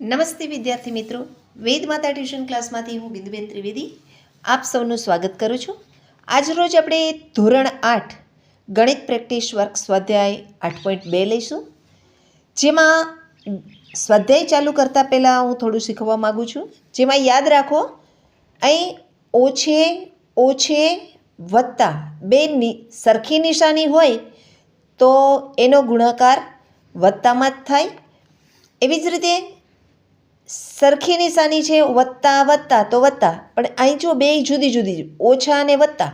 નમસ્તે વિદ્યાર્થી મિત્રો. વેદ માતા ટ્યુશન ક્લાસમાંથી હું બિંદુબેન ત્રિવેદી આપ સૌનું સ્વાગત કરું છું. આજરોજ આપણે ધોરણ આઠ ગણિત પ્રેક્ટિસ વર્ક સ્વાધ્યાય આઠ પોઈન્ટ બે લઈશું. જેમાં સ્વાધ્યાય ચાલુ કરતાં પહેલાં હું થોડું શીખવા માગું છું. જેમાં યાદ રાખો, અહીં ઓછે ઓછે, વત્તા બે સરખી નિશાની હોય તો એનો ગુણાકાર વત્તામાં જ થાય. એવી જ રીતે સરખી નિશાની છે, વત્તા વત્તા તો વત્તા. પણ અહીં જો બે જુદી જુદી ઓછા અને વત્તા,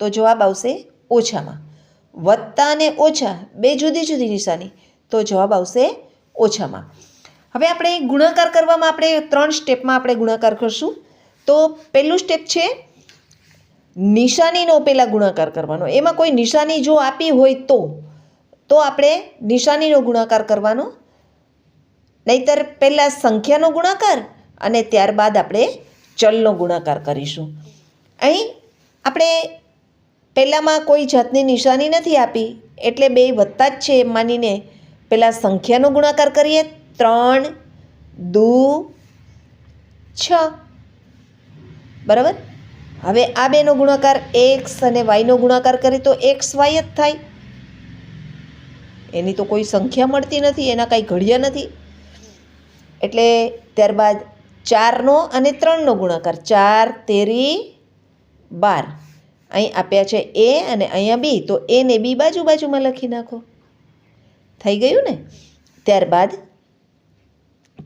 તો જવાબ આવશે ઓછામાં. વત્તા અને ઓછા, બે જુદી જુદી નિશાની તો જવાબ આવશે ઓછામાં. હવે આપણે ગુણાકાર કરવામાં આપણે ત્રણ સ્ટેપમાં આપણે ગુણાકાર કરશું. તો પહેલું સ્ટેપ છે, નિશાનીનો પહેલાં ગુણાકાર કરવાનો. એમાં કોઈ નિશાની જો આપી હોય તો તો આપણે નિશાનીનો ગુણાકાર કરવાનો નહીતર પહેલાં સંખ્યાનો ગુણાકાર અને ત્યારબાદ આપણે ચલનો ગુણાકાર કરીશું. અહીં આપણે પહેલાંમાં કોઈ જાતની નિશાની નથી આપી, એટલે બે વધતા જ છે એમ માનીને પહેલાં સંખ્યાનો ગુણાકાર કરીએ. ત્રણ, દુ, છ. બરાબર? હવે આ બેનો ગુણાકાર એક્સ અને વાયનો ગુણાકાર કરીએ તો એક્સ, વાય જ થાય. એની તો કોઈ સંખ્યા મળતી નથી, એના કાંઈ ઘડિયા નથી. એટલે ત્યારબાદ ચારનો અને ત્રણનો ગુણાકાર. ચાર, તેરી, બાર. અહીં આપ્યા છે એ અને અહીંયા બી. તો એને બી બાજુ બાજુમાં લખી નાખો. થઈ ગયું ને? ત્યારબાદ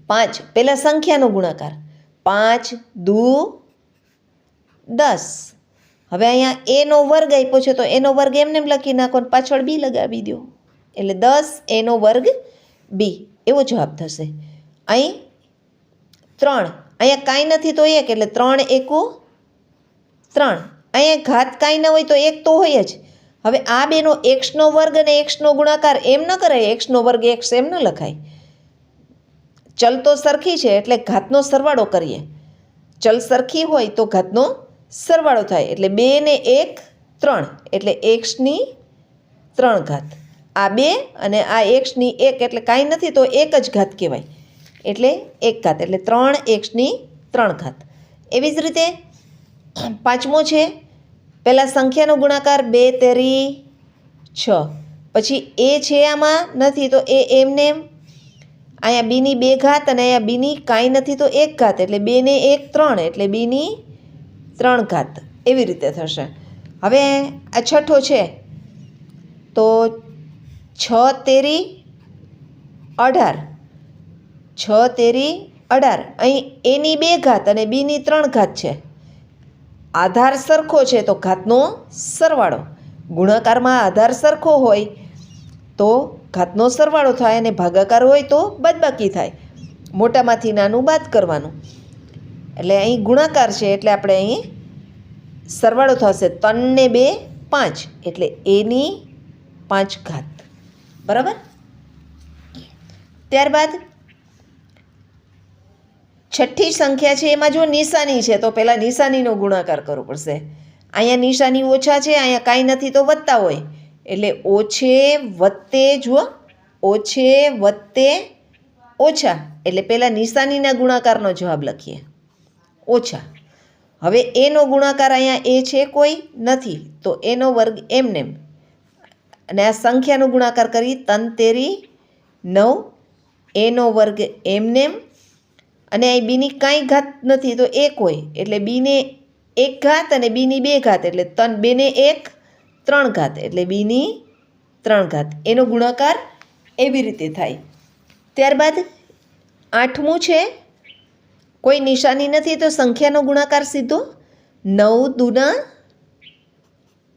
પાંચ. પહેલાં સંખ્યાનો ગુણાકાર. પાંચ, દુ, દસ. હવે અહીંયા એનો વર્ગ આપ્યો છે તો એનો વર્ગ એમને એમ લખી નાખો ને પાછળ બી લગાવી દો એટલે દસ, એનો વર્ગ બી. એવો જવાબ થશે. અહીં ત્રણ. અહીંયા કાંઈ નથી તો એક, એટલે ત્રણ એકુ ત્રણ. અહીંયા ઘાત કાંઈ ન હોય તો એક તો હોય જ. હવે આ બેનો એક્સનો વર્ગ અને એક્સનો ગુણાકાર એમ ન કરાય એક્સનો વર્ગ એક્સ એમ ન લખાય. ચલ તો સરખી છે, એટલે ઘાતનો સરવાળો કરીએ. ચલ સરખી હોય તો ઘાતનો સરવાળો થાય, એટલે બે ને એક ત્રણ, એટલે એક્સની ત્રણ ઘાત. આ બે અને આ એક્સની એક, એટલે કાંઈ નથી તો એક જ ઘાત કહેવાય. એટલે એક ઘાત, એટલે ત્રણ એક્સની ત્રણ ઘાત. એવી જ રીતે પાંચમો છે, પહેલાં સંખ્યાનો ગુણાકાર બે તેરી છ. પછી એ છે આમાં નથી, તો એ એમને એમ. અહીંયા બીની બે ઘાત અને અહીંયા બીની કાંઈ નથી, તો એક ઘાત, એટલે બેને એક ત્રણ, એટલે બીની ત્રણ ઘાત. એવી રીતે થશે. હવે આ છઠ્ઠો છે, તો છ તેરી અઢાર. છ તેરી અઢાર. અહીં એની બે ઘાત અને બીની ત્રણ ઘાત છે. આધાર સરખો છે તો ઘાતનો સરવાળો. ગુણાકારમાં આધાર સરખો હોય તો ઘાતનો સરવાળો થાય અને ભાગાકાર હોય તો બાદબાકી થાય. મોટામાંથી નાનું બાદ કરવાનું. એટલે અહીં ગુણાકાર છે એટલે આપણે અહીં સરવાળો થશે ત્રણને બે પાંચ. એટલે એની પાંચ ઘાત. બરાબર? ત્યારબાદ છઠ્ઠી સંખ્યા છે, એમાં જો નિશાની છે, તો પહેલાં નિશાનીનો ગુણાકાર કરવો પડશે. અહીંયા નિશાની ઓછા છે, અહીંયા કાંઈ નથી, તો વધતા હોય. એટલે ઓછે વત્તે જુઓ ઓછે વત્તે ઓછા. એટલે પહેલાં નિશાનીના ગુણાકારનો જવાબ લખીએ. ઓછા. હવે એનો ગુણાકાર અહીંયા એ છે, કોઈ નથી. તો એનો વર્ગ એમનેમ અને આ સંખ્યાનો ગુણાકાર કરી તન તેરી નવ. એનો વર્ગ એમનેમ અને અહીં બીની કાંઈ ઘાત નથી, તો એક હોય. એટલે બીને એક ઘાત અને બીની બે ઘાત. એટલે તન બેને એક, ત્રણ ઘાત. એટલે બીની ત્રણ ઘાત. એનો ગુણાકાર એવી રીતે થાય. ત્યારબાદ આઠમું છે, કોઈ નિશાની નથી, તો સંખ્યાનો ગુણાકાર સીધો નવ દુના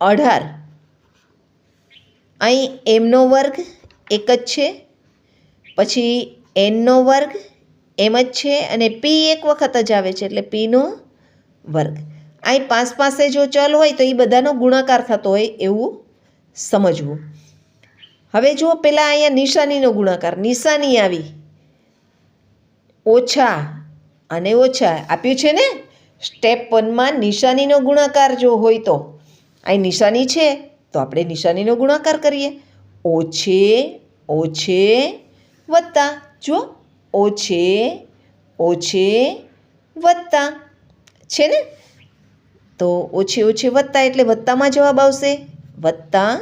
અઢાર. અહીં એમનો વર્ગ એક જ છે, પછી એનનો વર્ગ એમ જ છે અને પી એક વખત જ આવે છે, એટલે પીનો વર્ગ. અહીં પાંચ પાસે જો ચલ હોય તો એ બધાનો ગુણાકાર થતો હોય એવું સમજવું. હવે જુઓ પહેલાં અહીંયા નિશાનીનો ગુણાકાર. નિશાની આવી. ઓછા અને ઓછા. આપ્યું છે ને? સ્ટેપ વનમાં નિશાનીનો ગુણાકાર જો હોય તો. અહીં નિશાની છે, તો આપણે નિશાનીનો ગુણાકાર કરીએ. ઓછે ઓછે, વત્તા. જો ઓછે ઓછે વત્તા છે ને? તો ઓછે ઓછે વત્તા એટલે વત્તામાં જવાબ આવશે વત્તા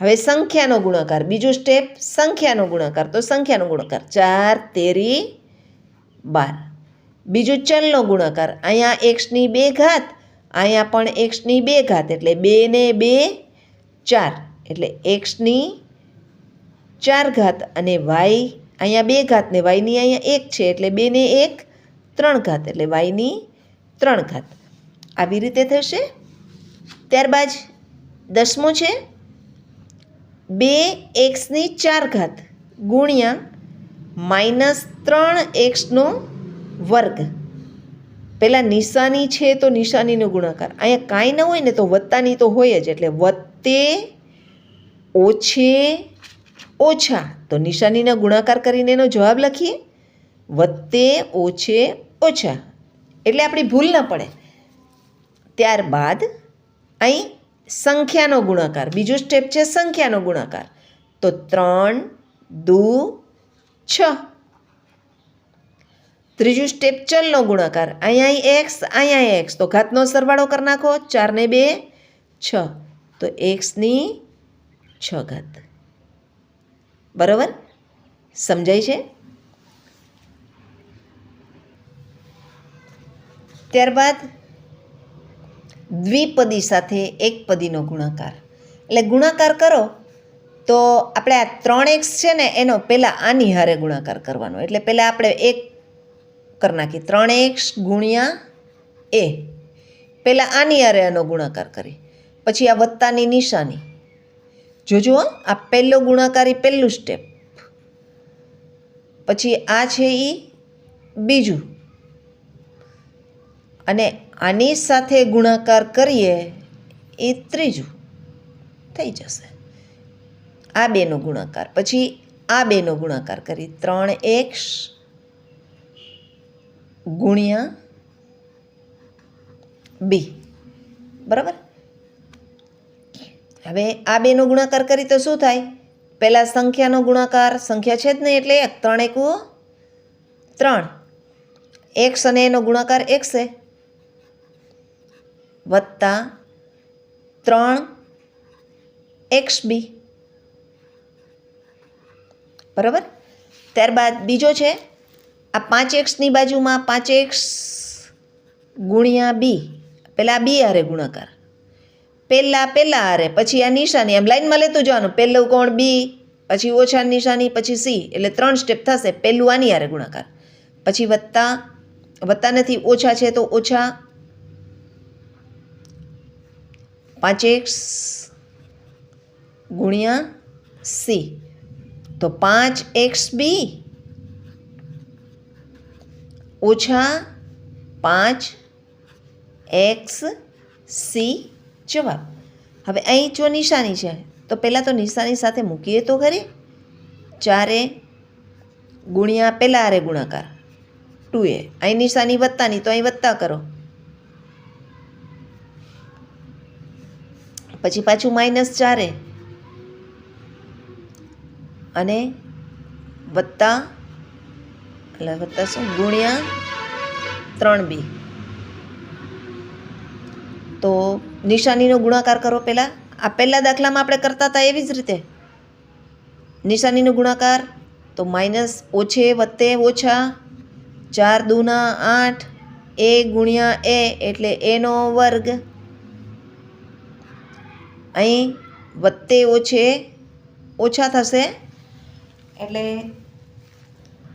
હવે સંખ્યાનો ગુણાકાર. બીજો સ્ટેપ સંખ્યાનો ગુણાકાર. તો સંખ્યાનો ગુણાકાર. ચાર, તેરી, બાર. બીજો ચલનો ગુણાકાર. અહીંયા એક્સની બે ઘાત, અહીંયા પણ એક્સની બે ઘાત એટલે બે ને બે, ચાર. એટલે એક્સની ચાર ઘાત અને વાય અહીંયા બે ઘાત ને વાયની અહીંયા એક છે એટલે બે ને એક, ત્રણ ઘાત એટલે વાયની ત્રણ ઘાત. આવી રીતે થશે. ત્યારબાદ દસમો છે. બે એક્સની ચાર ઘાત ગુણ્યા માઇનસ ત્રણ એક્સનો વર્ગ. પહેલાં નિશાની છે તો નિશાનીનો ગુણાકાર. અહીંયા કાંઈ ન હોય ને તો વત્તાની તો હોય જ એટલે વત્તે ઓછે ઓછા. તો નિશાનીના ગુણાકાર કરીને એનો જવાબ લખીએ. વત્તે ઓછે ઓછા. એટલે આપણી ભૂલ ન પડે. ત્યારબાદ અહીં સંખ્યાનો ગુણાકાર. બીજું સ્ટેપ છે સંખ્યાનો ગુણાકાર. તો ત્રણ, દુ, છ. ત્રીજું સ્ટેપ ચલનો ગુણાકાર. અહીંયા એક્સ અહીંયા એક્સ. તો ઘાતનો સરવાળો કરી નાખો. ચારને બે, છ. તો એક્સની છ ઘાત. બરાબર? સમજાય છે? ત્યારબાદ દ્વિપદી સાથે એક પદીનો ગુણાકાર. એટલે ગુણાકાર કરો તો આપણે આ ત્રણ એક્સ છે ને, એનો પહેલાં આની હારે ગુણાકાર કરવાનો. એટલે પહેલાં આપણે એક કરી નાખી ત્રણ એક્સ ગુણ્યા એ. પહેલાં આની હારે આનો ગુણાકાર કરી પછી આ વત્તાની નિશાની. જોજો આ પહેલો ગુણાકાર, પહેલું સ્ટેપ પછી આ છે એ બીજું. અને આની સાથે ગુણાકાર કરીએ એ ત્રીજું. થઈ જશે. આ બેનો ગુણાકાર. પછી આ બેનો ગુણાકાર કરી. ત્રણ એક્સ ગુણ્યા બી. બરાબર? હવે આ બેનો ગુણાકાર કરી તો શું થાય? પહેલાં સંખ્યાનો ગુણાકાર, સંખ્યા છે જ નહીં એટલે એક, ત્રણ એકવો ત્રણ. એક્સ અને એનો ગુણાકાર એકસે વત્તા ત્રણ એક્સ બી. બરાબર? ત્યારબાદ બીજો છે, આ પાંચ એક્સની બાજુમાં પાંચ એક્સ ગુણ્યા બી. પહેલાં બી હારે ગુણાકાર. પહેલાં પહેલાં હારે પછી આ નિશાની. એમ લાઈનમાં લેતું જવાનું. પહેલું કોણ? બી. પછી ઓછા નિશાની, પછી સી. એટલે ત્રણ સ્ટેપ થશે. પહેલું આની હારે ગુણાકાર. પછી વત્તા. વત્તા નથી, ઓછા છે તો ઓછા પાંચ એક્સ ગુણ્યા સી. તો પાંચ એક્સ બી ઓછા પાંચ એક્સ સી જવાબ. હવે અહીં જો નિશાની છે, તો પહેલાં તો નિશાની સાથે મૂકીએ તો ખરી. ચારે ગુણ્યા પહેલાં આરે ગુણાકાર. ટુ એ અહીં નિશાની વત્તાની તો અહીં વત્તા કરો. પછી પાછું માઇનસ ચારે. અને વત્તા એટલે વત્તા શું? ગુણ્યા ત્રણ બી. તો નિશાનીનો ગુણાકાર કરો પહેલાં. આ પહેલાં દાખલામાં આપણે કરતા હતા એવી જ રીતે. નિશાનીનો ગુણાકાર તો માઇનસ ઓછે વત્તે ઓછા ચાર દૂના આઠ એ ગુણ્યા એ એટલે એનો વર્ગ. અહીં વત્તે ઓછે ઓછા થશે એટલે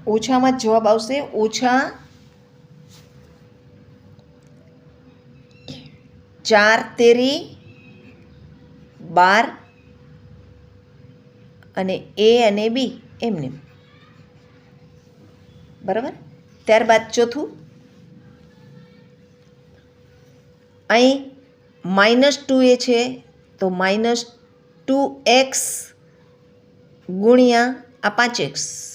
ઓછામાં જ જવાબ આવશે ઓછા ચાર તેરી, બાર અને એ અને બી એમને. બરાબર? ત્યારબાદ ચોથું. અહીં માઇનસ ટુ એ છે, તો માઇનસ ટુ એક્સ ગુણ્યા આ પાંચ એક્સ.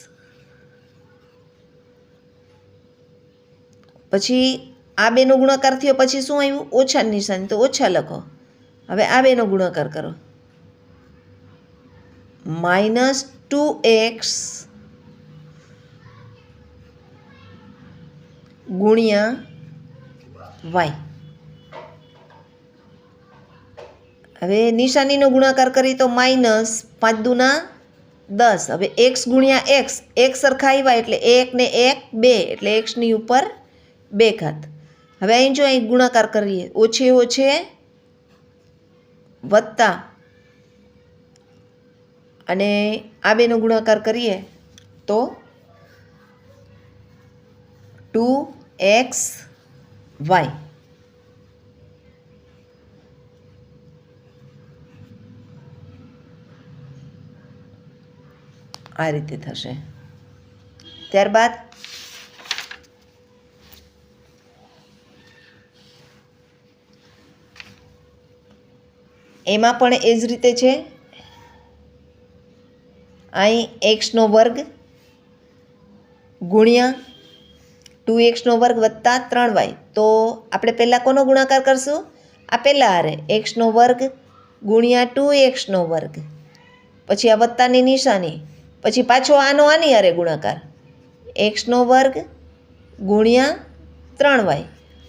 પછી આ બેનો ગુણાકાર થયો, પછી શું આવ્યું? ઓછા નિશાની, તો ઓછા લખો. હવે આ બેનો ગુણાકાર કરો. માઇનસ ટુ એક્સ ગુણ્યા વાય. હવે નિશાનીનો ગુણાકાર કરી તો માઇનસ પાંચ દુના દસ. હવે એક્સ ગુણ્યા એક્સ. એક સરખા આવ્યા એટલે એક ને એક બે, એટલે એક્સની ઉપર બે ઘાત. હવે અહીં જો અહીં ગુણાકાર કરીએ, ઓછે ઓછે વત્તા. અને આ બેનો ગુણાકાર કરીએ તો ટુ એક્સ વાય. આ રીતે થશે. ત્યારબાદ એમાં પણ એ જ રીતે છે. અહીં એક્સનો વર્ગ ગુણ્યા ટુ એક્સનો વર્ગ વત્તા ત્રણ વાય. તો આપણે પહેલાં કોનો ગુણાકાર કરશું? આ પહેલાં હારે એક્સનો વર્ગ ગુણ્યા ટુ એક્સનો વર્ગ. પછી આ વત્તાની નિશાની. પછી પાછો આનો આની હારે ગુણાકાર. એક્સનો વર્ગ ગુણ્યા ત્રણ વાય.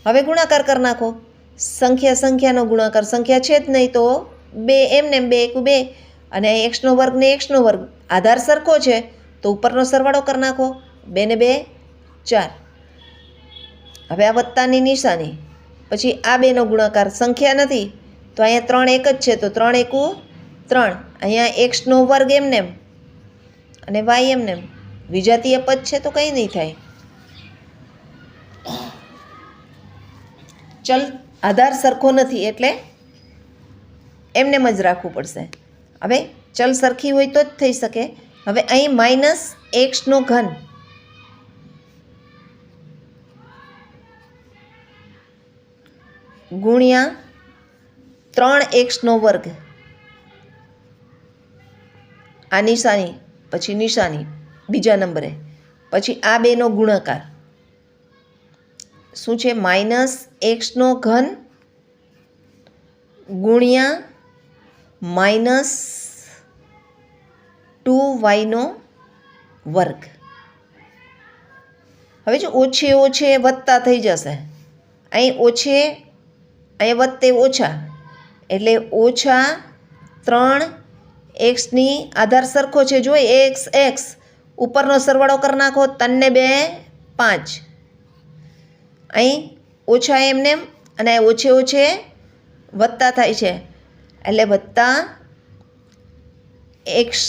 હવે ગુણાકાર કરી નાખો. સંખ્યા સંખ્યાનો ગુણાકાર, સંખ્યા છે જ નહીં તો બે એમને એમ બે એકુ બે. અને એક્સનો વર્ગ ને એક્સનો વર્ગ આધાર સરખો છે, તો ઉપરનો સરવાળો કરી નાખો. બે ને બે, ચાર. હવે આ વત્તાની નિશાની. પછી આ બેનો ગુણાકાર, સંખ્યા નથી, તો અહીંયા ત્રણ એક જ છે, તો ત્રણ એકુ ત્રણ. અહીંયા એક્સનો વર્ગ એમને એમ. અને વાય એમને એમ. વિજાતીય પદ છે તો કંઈ નહીં થાય. ચલ આધાર સરખો નથી એટલે એમને જ રાખવું પડશે. હવે ચલ સરખી હોય તો જ થઈ શકે. હવે અહીં માઇનસ એક્સનો ઘન. ગુણ્યા ત્રણ એક્સનો વર્ગ. આ નિશાની, પછી નિશાની, બીજા નંબરે. પછી આ બેનો ગુણાકાર. શું છે? માઇનસ એક્સનો ઘન ગુણ્યા માઇનસ ટુ વાયનો વર્ગ. હવે જો ઓછે ઓછે વધતા થઈ જશે. અહીં ઓછે અહીં વધતે ઓછા. એટલે ઓછા ત્રણ એક્સની આધાર સરખો છે. જો એક્સ એક્સ ઉપરનો સરવાળો કરી નાખો તનને બે, પાંચ. અહીં ઓછા એમને અને ઓછે ઓછે વધતા થાય છે. એટલે વધતા એક્સ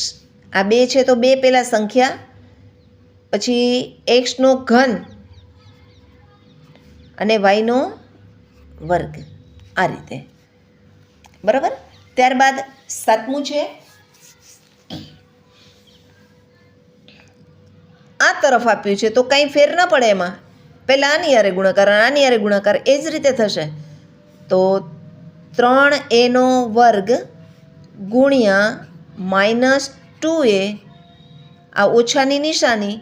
આ બે છે તો બે પહેલાં સંખ્યા, પછી એક્સનો ઘન અને વાયનો વર્ગ આ રીતે. બરાબર? ત્યારબાદ સાતમું છે. આ તરફ આપ્યું છે તો કંઈ ફેર ન પડે એમાં. પહેલાં આની યારે ગુણાકાર અને આની યારે ગુણાકાર એ જ રીતે થશે. તો ત્રણ એનો વર્ગ ગુણ્યા માઇનસ ટુ એ, આ ઓછાની નિશાની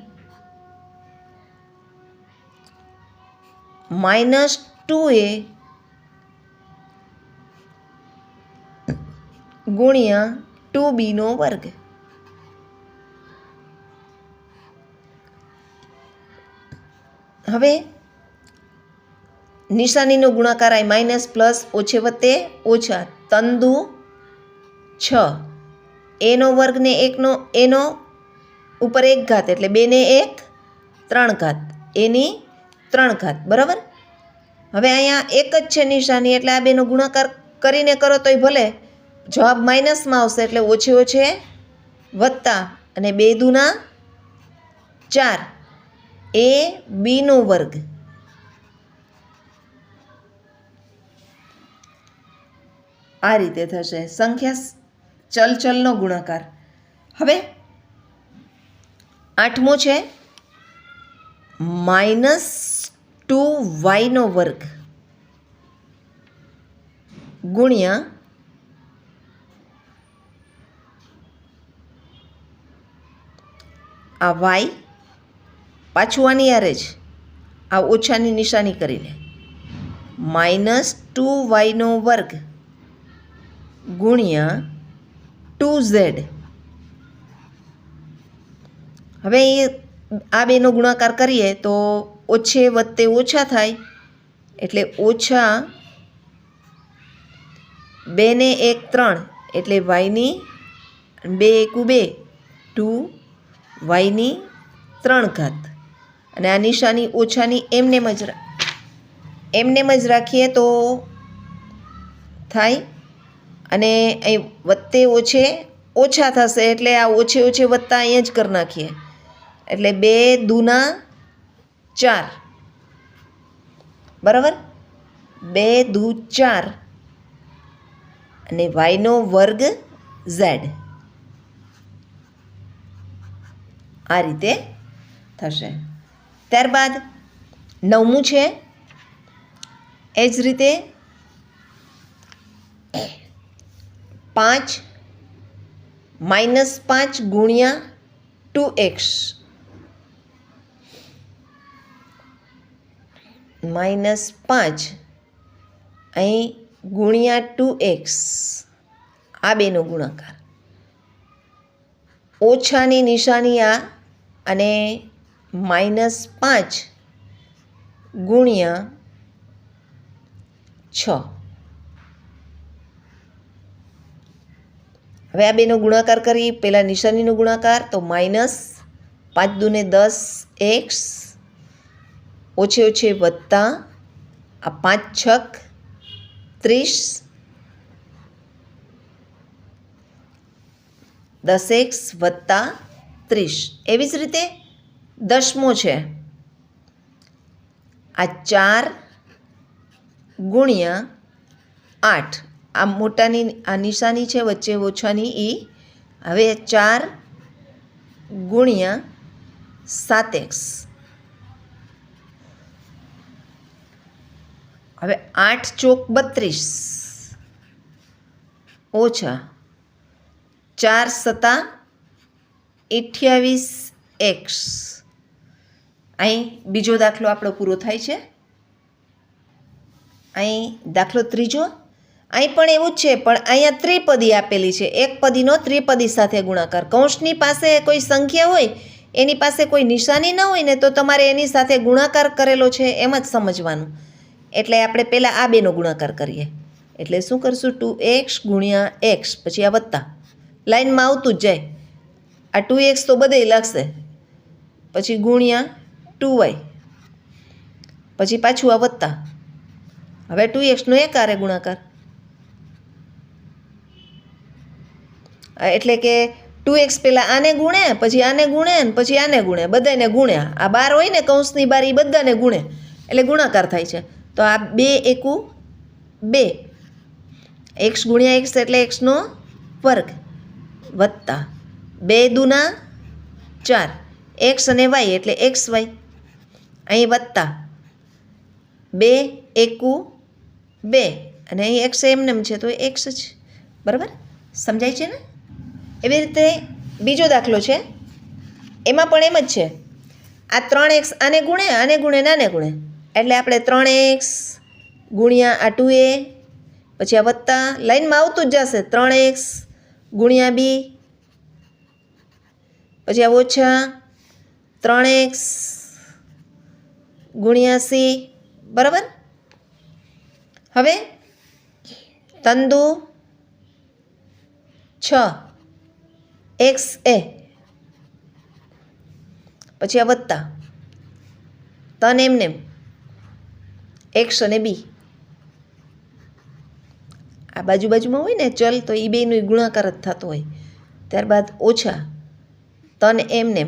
માઇનસ ટુ એ ગુણ્યા ટુ બીનો વર્ગ. હવે નિશાનીનો ગુણાકાર આય માઇનસ પ્લસ ઓછે વત્તે ઓછા તંદુ છ. એનો વર્ગને એકનો, એનો ઉપર એક ઘાત એટલે બેને એક, ત્રણ ઘાત. એની ત્રણ ઘાત. બરાબર? હવે અહીંયા એક જ છે નિશાની એટલે આ બેનો ગુણાકાર કરીને કરો તોય ભલે. જવાબ માઇનસમાં આવશે એટલે ઓછે ઓછે વત્તા અને બે દૂના ચાર. એ બીનો વર્ગ. આ રીતે થશે. સંખ્યા ચલચલનો ગુણાકાર. હવે આઠમો છે માઇનસ ટુ વાયનો વર્ગ ગુણ્યા આ વાય પાછું આની આરે જ. આ ઓછાની નિશાની કરીને. માઇનસ ટુ વાયનો વર્ગ ગુણ્યા ટુ ઝેડ. હવે એ આ બેનો ગુણાકાર કરીએ તો ઓછે વત્તે ઓછા થાય એટલે ઓછા બે ને એક ત્રણ એટલે વાયની બે એકુ બે, ટુ વાયની ત્રણ ઘાત. અને આ નિશાની ઓછાની એમનેમ જ એમનેમ જ રાખીએ તો થાય. અને અહીં વત્તે ઓછે, ઓછા થશે એટલે આ ઓછે ઓછે વત્તા અહીંયા જ કરી નાખીએ. એટલે બે દૂના ચાર. બરાબર? બે દુ ચાર. અને વાયનો વર્ગ ઝેડ. આ રીતે થશે. ત્યારબાદ નવમું છે, એ જ રીતે પાંચ માઇનસ પાંચ ગુણ્યા ટુ એક્સ. માઇનસ પાંચ અહીં ગુણ્યા ટુ એક્સ. આ બેનો ગુણાકાર. ઓછાની નિશાની આ અને માઇનસ પાંચ ગુણ્યા છ. હવે આ બેનો ગુણાકાર કરી પહેલાં નિશાનીનો ગુણાકાર, તો માઇનસ પાંચ દુને દસ એક્સ, ઓછે ઓછે વત્તા આ પાંચ છક ત્રીસ, દસ એક્સ વત્તા ત્રીસ. એવી જ રીતે દસમો છે. આ ચાર ગુણ્યા આઠ. આ મોટાની, આ નિશાની છે, વચ્ચે ઓછાની એ હવે ચાર ગુણ્યા સાત એક્સ. હવે આઠ ચોક બત્રીસ. ઓછા ચાર સત્તા અઠ્યાવીસ એક્સ. અહીં બીજો દાખલો આપણો પૂરો થાય છે. અહીં દાખલો ત્રીજો. અહીં પણ એવું જ છે, પણ અહીંયા ત્રિપદી આપેલી છે. એક પદીનો ત્રિપદી સાથે ગુણાકાર. કૌંસની પાસે કોઈ સંખ્યા હોય, એની પાસે કોઈ નિશાની ન હોય ને તો તમારે એની સાથે ગુણાકાર કરેલો છે એમ જ સમજવાનું. એટલે આપણે પહેલાં આ બેનો ગુણાકાર કરીએ. એટલે શું કરશું? ટુ એક્સ ગુણ્યા એક્સ, પછી આ વત્તા. લાઈનમાં આવતું જ જાય. આ ટુ એક્સ તો બધે લાગશે. પછી ગુણ્યા ટુ વાય. પછી પાછું આ વત્તા. હવે ટુ એક્સનો એક આરે ગુણાકાર. એટલે કે ટુ એક્સ પહેલાં આને ગુણે, પછી આને ગુણે, ને પછી આને ગુણે, બધાને ગુણ્યા આ બાર હોય ને કૌંસની બાર એ બધાને ગુણે. એટલે ગુણાકાર થાય છે. તો આ બે એકુ બે. એક્સ ગુણ્યા એક્સ એટલે એક્સનો વર્ગ. વત્તા. બે દુના ચાર. એક્સ અને વાય એટલે એક્સ વાય. અહીં વત્તા. બે એકુ બે. અને અહીં એક્સ એમનેમ છે, તો એક્સ જ બરાબર? સમજાય છે ને? એવી રીતે બીજો દાખલો છે. એમાં પણ એમ જ છે. આ ત્રણ એક્સ આને ગુણે આને ગુણે નાને ગુણે. એટલે આપણે ત્રણ એક્સ ગુણ્યા આ ટુ એ, પછી આ વત્તા લાઈનમાં આવતું જ જશે. ત્રણ એક્સ ગુણ્યા બી, પછી આ ઓછા ત્રણ એક્સ ગુણ્યા સી બરાબર? હવે તંદુ છ, એક્સ, એ. પછી આ વત્તા. તન એમને એક્સ અને બી. આ બાજુ બાજુમાં હોય ને ચલ, તો એ બેનો ગુણાકાર જ થતો હોય. ત્યારબાદ ઓછા. તન એમને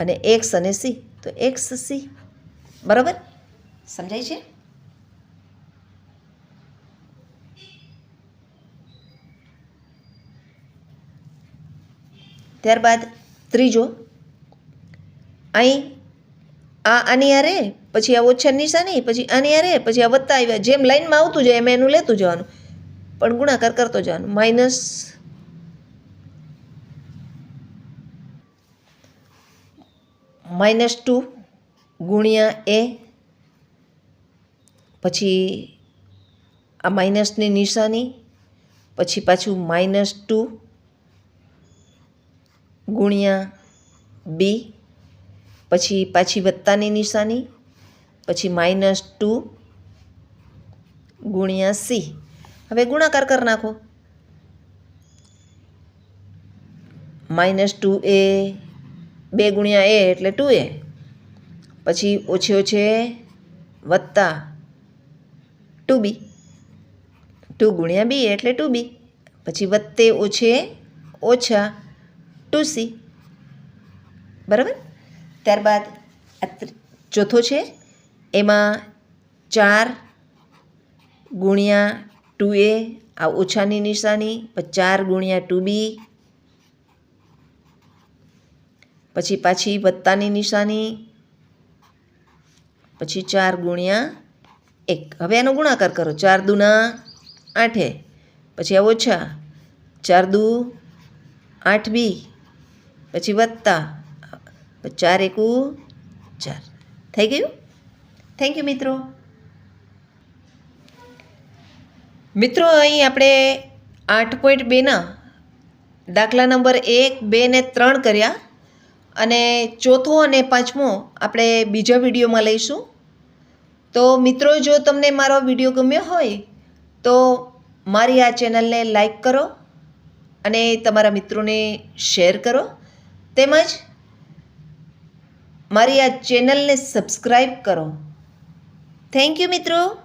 અને એક્સ અને સી. તો એક્સ સી બરાબર? સમજાય છે? ત્યારબાદ ત્રીજો, અહીં આ આની આરે પછી આ ઓછા નિશાની, પછી આની આરે પછી આ વત્તા આવ્યા. જેમ લાઈનમાં આવતું જાય એમ એનું લેતું જવાનું. પણ ગુણાકાર કરતો જવાનું. માઇનસ માઇનસ ટુ ગુણ્યા એ. પછી આ માઇનસની નિશાની, પછી પાછું માઇનસ ટુ ગુણ્યા બી. પછી પાછી વત્તાની નિશાની, પછી માઇનસ ટુ ગુણ્યા સી. હવે ગુણાકાર કરી નાખો. માઇનસ ટુ એ બે ગુણ્યા એ એટલે ટુ એ. પછી ઓછે ઓછે વત્તા ટુ બી. ટુ ગુણ્યા બી એટલે ટુ બી. પછી વત્તે ઓછે ઓછા ટુ સી. બરાબર? ત્યારબાદ ચોથો છે, એમાં ચાર ગુણ્યા ટુ એ, આ ઓછાની નિશાની, પછી ચાર ગુણ્યા ટુ બી પછી પાછી વત્તાની નિશાની, પછી ચાર ગુણ્યા એક. હવે એનો ગુણાકાર કરો. ચાર દુના આઠે. પછી આ ઓછા ચાર દુ આઠ બી. પછી વત્તા. ચાર એકુ ચાર. થઈ ગયું? થેન્ક યુ મિત્રો. મિત્રો, અહીં આપણે આઠ પોઈન્ટ બેના દાખલા નંબર એક, બે ને ત્રણ કર્યા. અને ચોથો અને પાંચમો આપણે બીજા વિડીયોમાં લઈશું. તો મિત્રો, જો તમને મારો વીડિયો ગમ્યો હોય, તો મારી આ ચેનલને લાઈક કરો અને તમારા મિત્રોને શેર કરો. તેમજ મારી આ ચેનલને સબસ્ક્રાઈબ કરો. થેન્ક યુ મિત્રો.